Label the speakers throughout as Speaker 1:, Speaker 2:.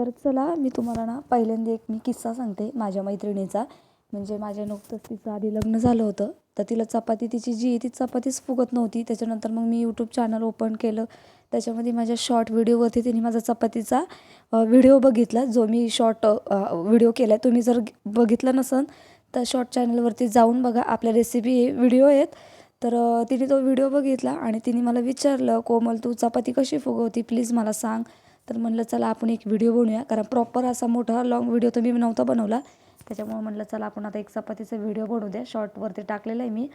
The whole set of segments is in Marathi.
Speaker 1: तर चला मी तुम्हाला ना पहिल्यांदा एक मी किस्सा सांगते माझ्या मैत्रिणीचा. म्हणजे माझ्या नुकतंच तिचं आधी लग्न झालं होतं तर तिला चपाती तिची जी आहे ती चपातीच फुगत नव्हती. त्याच्यानंतर मग मी यूट्यूब चॅनल ओपन केलं. त्याच्यामध्ये माझ्या शॉर्ट व्हिडिओवरती तिने माझा चपातीचा व्हिडिओ बघितला. जो मी शॉर्ट व्हिडिओ केला आहे तुम्ही जर बघितला नसन तर शॉर्ट चॅनलवरती जाऊन बघा. आपल्या रेसिपी व्हिडिओ आहेत. तर तिने तो व्हिडिओ बघितला आणि तिने मला विचारलं कोमल तू चपाती कशी फुगवती? प्लीज मला सांग. तर म्हणलं चला आपण एक व्हिडिओ बनवूया. कारण प्रॉपर असा मोठा लॉंग व्हिडिओ तर मी नव्हता बनवला. त्याच्यामुळे म्हणलं चला आपण आता एक चपातीचा व्हिडिओ बनवू द्या. शॉर्टवरती टाकलेलं आहे मी.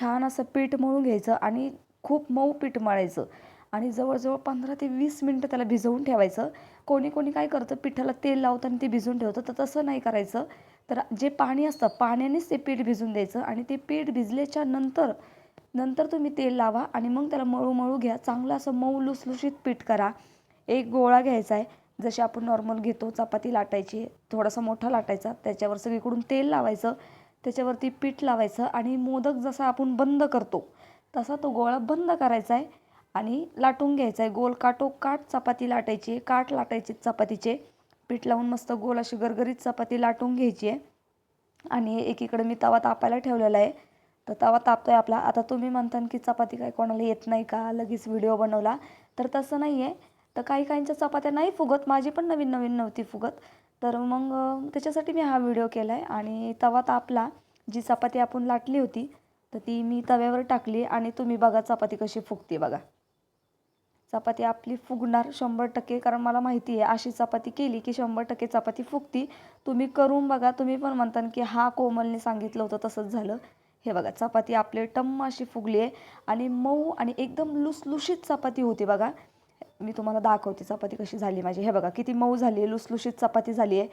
Speaker 1: छान असं पीठ मळून घ्यायचं आणि खूप मऊ पीठ मळायचं. आणि जवळजवळ पंधरा ते वीस मिनटं त्याला भिजवून ठेवायचं. कोणी कोणी काय करतं पिठाला तेल लावतं आणि ते भिजवून ठेवतं. तर तसं नाही करायचं. तर जे पाणी असतं पाण्यानेच ते पीठ भिजून द्यायचं आणि ते पीठ भिजल्याच्या नंतर नंतर तुम्ही तेल लावा आणि मग त्याला मळू मळू घ्या. चांगलं असं मऊ लुसलुशीत पीठ करा. एक गोळा घ्यायचा आहे. जसे आपण नॉर्मल घेतो चपाती लाटायची थोडासा मोठा लाटायचा त्याच्यावर सगळीकडून तेल लावायचं त्याच्यावरती पीठ लावायचं आणि मोदक जसा आपण बंद करतो तसा तो गोळा बंद करायचा आहे आणि लाटून घ्यायचा आहे. गोल काटो काट चपाती लाटायची आहे काट लाटायची चपातीचे. पीठ लावून मस्त गोल अशी गरगरीत चपाती लाटून घ्यायची आहे. आणि एकीकडे मी तवा तापायला ठेवलेला आहे. तर तवा तापतो आहे आपला. आता तुम्ही म्हणता की चपाती काय कोणाला येत नाही का? लगेच व्हिडिओ बनवला. तर तसं नाही आहे तर काही काहींच्या चपात्या नाही फुगत माझी पण नवीन नवीन नव्हती फुगत. तर मग त्याच्यासाठी मी हा व्हिडिओ केला आहे आणि तवा तापला जी चपाती आपण लाटली होती तर ती मी तव्यावर टाकली आणि तुम्ही बघा चपाती कशी फुगते बघा. चपाती आपली फुगणार शंभर टक्के कारण मला माहिती आहे अशी चपाती केली की शंभर टक्के चपाती फुगती. तुम्ही करून बघा तुम्ही पण म्हणता की हा कोमलने सांगितलं होतं तसंच झालं. हे बघा चपाती आपली टम्म अशी फुगली आहे आणि मऊ आणि एकदम लुसलुशीत चपाती होती बघा. मी तुम्हाला दाखवते चपाती कशी झाली माझी. हे बघा किती मऊ झाली आहे लुसलुशीत चपाती झाली आहे.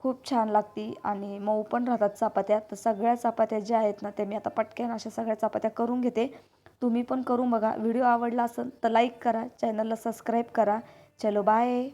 Speaker 1: खूप छान लागती आणि मऊ पण राहतात चपात्या. तर सगळ्या चपात्या ज्या आहेत ना त्या मी आता पटकन अशा सगळ्या चपात्या करून घेते. तुम्ही पण करून बघा. व्हिडिओ आवडला असेल तर लाईक करा चॅनलला सबस्क्राईब करा. चलो बाय.